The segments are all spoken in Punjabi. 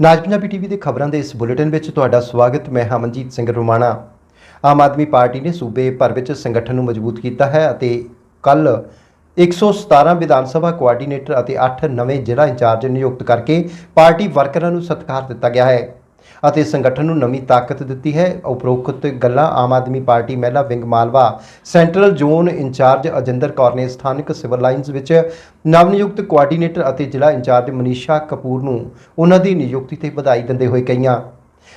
ਨਾਜ ਪੰਜਾਬੀ ਟੀਵੀ ਦੇ ਖਬਰਾਂ ਦੇ ਇਸ ਬੁਲੇਟਿਨ ਵਿੱਚ ਤੁਹਾਡਾ ਸਵਾਗਤ, ਮੈਂ ਹਮਨਜੀਤ ਸਿੰਘ ਰੋਮਾਣਾ। ਆਮ ਆਦਮੀ ਪਾਰਟੀ ਨੇ ਸੂਬੇ ਭਰ ਵਿੱਚ ਸੰਗਠਨ ਨੂੰ ਮਜ਼ਬੂਤ ਕੀਤਾ ਹੈ ਅਤੇ ਕੱਲ 117 ਵਿਧਾਨ ਸਭਾ ਕੋਆਰਡੀਨੇਟਰ ਅਤੇ 8 ਨਵੇਂ ਜ਼ਿਲ੍ਹਾ ਇੰਚਾਰਜ ਨਿਯੁਕਤ ਕਰਕੇ ਪਾਰਟੀ ਵਰਕਰਾਂ ਨੂੰ ਸਤਿਕਾਰ ਦਿੱਤਾ ਗਿਆ ਹੈ। ਅਤੇ ਸੰਗਠਨ ਨੂੰ ਨਵੀਂ ਤਾਕਤ ਦਿੱਤੀ ਹੈ। ਉਪਰੋਕਤ ਗੱਲਾਂ, ਆਮ ਆਦਮੀ ਪਾਰਟੀ ਮਹਿਲਾ wing Malwa, central zone incharge Ajinder Kaur ਨੇ ਸਥਾਨਕ ਸਿਵਲ ਲਾਈਨਸ ਵਿੱਚ ਨਵ ਨਿਯੁਕਤ ਕੋਆਰਡੀਨੇਟਰ ਅਤੇ ਜ਼ਿਲ੍ਹਾ ਇੰਚਾਰਜ ਮਨੀਸ਼ਾ ਕਪੂਰ ਨੂੰ ਉਹਨਾਂ ਦੀ ਨਿਯੁਕਤੀ ਤੇ ਵਧਾਈ ਦਿੰਦੇ ਹੋਏ ਕਹੀਆਂ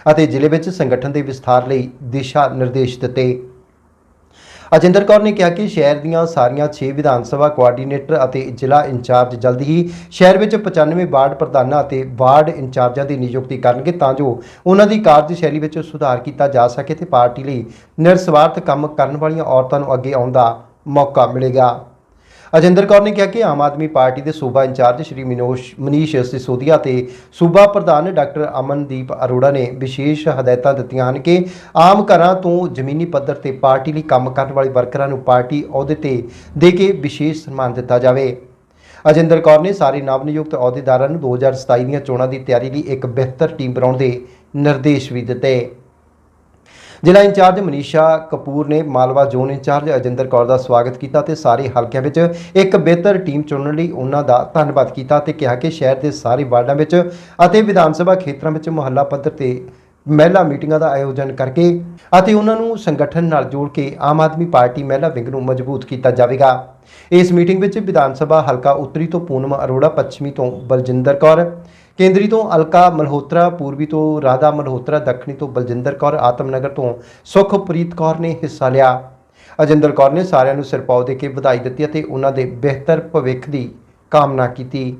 ਅਤੇ ਜ਼ਿਲ੍ਹੇ ਵਿੱਚ ਸੰਗਠਨ ਦੇ ਵਿਸਥਾਰ ਲਈ ਦਿਸ਼ਾ ਨਿਰਦੇਸ਼ ਦਿੱਤੇ। ਅਜਿੰਦਰ ਕੌਰ ਨੇ ਕਿਹਾ ਕਿ ਸ਼ਹਿਰ ਦੀਆਂ ਸਾਰੀਆਂ 6 ਵਿਧਾਨ ਸਭਾ ਕੋਆਰਡੀਨੇਟਰ ਅਤੇ ਜ਼ਿਲ੍ਹਾ ਇੰਚਾਰਜ ਜਲਦ ਹੀ ਸ਼ਹਿਰ ਵਿੱਚ 95 ਵਾਰਡ ਪ੍ਰਧਾਨਾਂ ਅਤੇ ਵਾਰਡ ਇੰਚਾਰਜਾਂ ਦੀ ਨਿਯੁਕਤੀ ਕਰਨਗੇ ਤਾਂ ਜੋ ਉਹਨਾਂ ਦੀ ਕਾਰਜਸ਼ੈਲੀ ਵਿੱਚ ਸੁਧਾਰ ਕੀਤਾ ਜਾ ਸਕੇ ਤੇ ਪਾਰਟੀ ਲਈ ਨਿਰਸਵਾਰਥ ਕੰਮ ਕਰਨ ਵਾਲੀਆਂ ਔਰਤਾਂ ਨੂੰ ਅੱਗੇ ਆਉਣ ਦਾ ਮੌਕਾ ਮਿਲੇਗਾ। ਅਜਿੰਦਰ ਕੌਰ ਨੇ ਕਿਹਾ ਕਿ ਆਮ ਆਦਮੀ ਪਾਰਟੀ ਦੇ ਸੂਬਾ ਇੰਚਾਰਜ ਸ਼੍ਰੀ ਮਨੋਸ਼ ਮਨੀਸ਼ ਸਿਸੋਦੀਆ ਤੇ ਸੂਬਾ ਪ੍ਰਧਾਨ ਡਾਕਟਰ ਅਮਨਦੀਪ ਅਰੋੜਾ ਨੇ ਵਿਸ਼ੇਸ਼ ਹਦਾਇਤਾਂ ਦਿੱਤੀਆਂ ਹਨ ਕਿ ਆਮ ਘਰਾਂ ਤੋਂ ਜ਼ਮੀਨੀ ਪੱਧਰ ਤੇ ਪਾਰਟੀ ਲਈ ਕੰਮ ਕਰਨ ਵਾਲੇ ਵਰਕਰਾਂ ਨੂੰ ਪਾਰਟੀ ਅਹੁਦੇ ਤੇ ਦੇ ਕੇ ਵਿਸ਼ੇਸ਼ ਸਨਮਾਨ ਦਿੱਤਾ ਜਾਵੇ। ਅਜਿੰਦਰ ਕੌਰ ਨੇ ਸਾਰੇ ਨਵ ਨਿਯੁਕਤ ਅਹੁਦੇਦਾਰਾਂ ਨੂੰ 2027 ਦੀਆਂ ਚੋਣਾਂ ਦੀ ਤਿਆਰੀ ਲਈ ਇੱਕ ਬਿਹਤਰ ਟੀਮ ਬਣਾਉਣ ਦੇ ਨਿਰਦੇਸ਼ ਵੀ ਦਿੱਤੇ। ਜ਼ਿਲ੍ਹਾ ਇੰਚਾਰਜ ਮਨੀਸ਼ਾ ਕਪੂਰ ਨੇ ਮਾਲਵਾ ਜ਼ੋਨ ਇੰਚਾਰਜ ਅਜਿੰਦਰ ਕੌਰ ਦਾ ਸਵਾਗਤ ਕੀਤਾ ਤੇ ਸਾਰੇ ਹਲਕਿਆਂ ਵਿੱਚ ਇੱਕ ਬਿਹਤਰ ਟੀਮ ਚੁਣਨ ਲਈ ਉਹਨਾਂ ਦਾ ਧੰਨਵਾਦ ਕੀਤਾ ਤੇ ਕਿਹਾ ਕਿ ਸ਼ਹਿਰ ਦੇ ਸਾਰੇ ਵਾਰਡਾਂ ਵਿੱਚ ਅਤੇ ਵਿਧਾਨ ਸਭਾ ਖੇਤਰਾਂ ਵਿੱਚ ਮੁਹੱਲਾ ਪੱਧਰ ਤੇ ਮਹਿਲਾ ਮੀਟਿੰਗਾਂ ਦਾ ਆਯੋਜਨ ਕਰਕੇ ਅਤੇ ਉਹਨਾਂ ਨੂੰ ਸੰਗਠਨ ਨਾਲ ਜੋੜ ਕੇ ਆਮ ਆਦਮੀ ਪਾਰਟੀ ਮਹਿਲਾ ਵਿੰਗ ਨੂੰ ਮਜ਼ਬੂਤ ਕੀਤਾ ਜਾਵੇਗਾ। ਇਸ ਮੀਟਿੰਗ ਵਿੱਚ ਵਿਧਾਨ ਸਭਾ ਹਲਕਾ ਉੱਤਰੀ ਤੋਂ ਪੂਨਮ ਅਰੋੜਾ, ਪੱਛਮੀ ਤੋਂ ਬਲਜਿੰਦਰ ਕੌਰ ਕੇਂਦਰੀ ਤੋਂ ਅਲਕਾ ਮਲਹੋਤਰਾ, ਪੂਰਬੀ ਤੋਂ ਰਾਧਾ ਮਲਹੋਤਰਾ, ਦੱਖਣੀ ਤੋਂ ਬਲਜਿੰਦਰ ਕੌਰ, ਆਤਮਨਗਰ ਤੋਂ ਸੁਖਪ੍ਰੀਤ ਕੌਰ ਨੇ ਹਿੱਸਾ ਲਿਆ। ਅਜਿੰਦਰ ਕੌਰ ਨੇ ਸਾਰਿਆਂ ਨੂੰ ਸਿਰਪਾਉ ਦੇ ਕੇ ਵਧਾਈ ਦਿੱਤੀ ਅਤੇ ਉਹਨਾਂ ਦੇ ਬਿਹਤਰ ਭਵਿੱਖ ਦੀ ਕਾਮਨਾ ਕੀਤੀ।